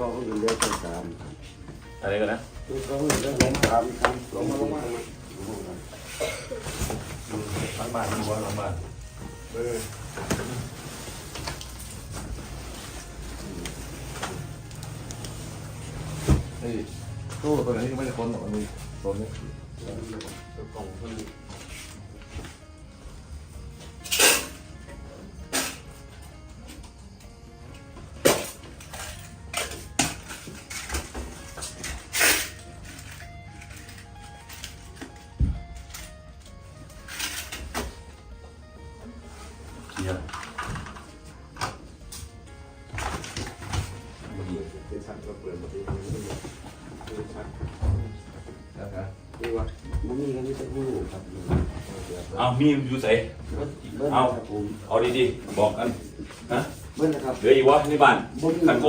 ก็คือเลือกไปสามอะไรกันนะคือก็คือเลือกลงสามสามลงมาลงมาลงมาลงมาทางบ้านทางบ้านทางบ้านเออนี่ตู้ตัวไหนที่ไม่ได้คนหรอกมันมีตัวนี้ตัวกล่องเพิ่น เขียวเป็นชั้นก็เปิดหมดเลยเป็นชั้นนะครับนี่วะมันมีกันที่จะพูดครับเอามีอยู่ใส่เบิ้ลเบิ้ลครับผมเอาดีๆบอกกันนะเบิ้ลนะครับเหลืออีกวะในบ้านบุญขันโก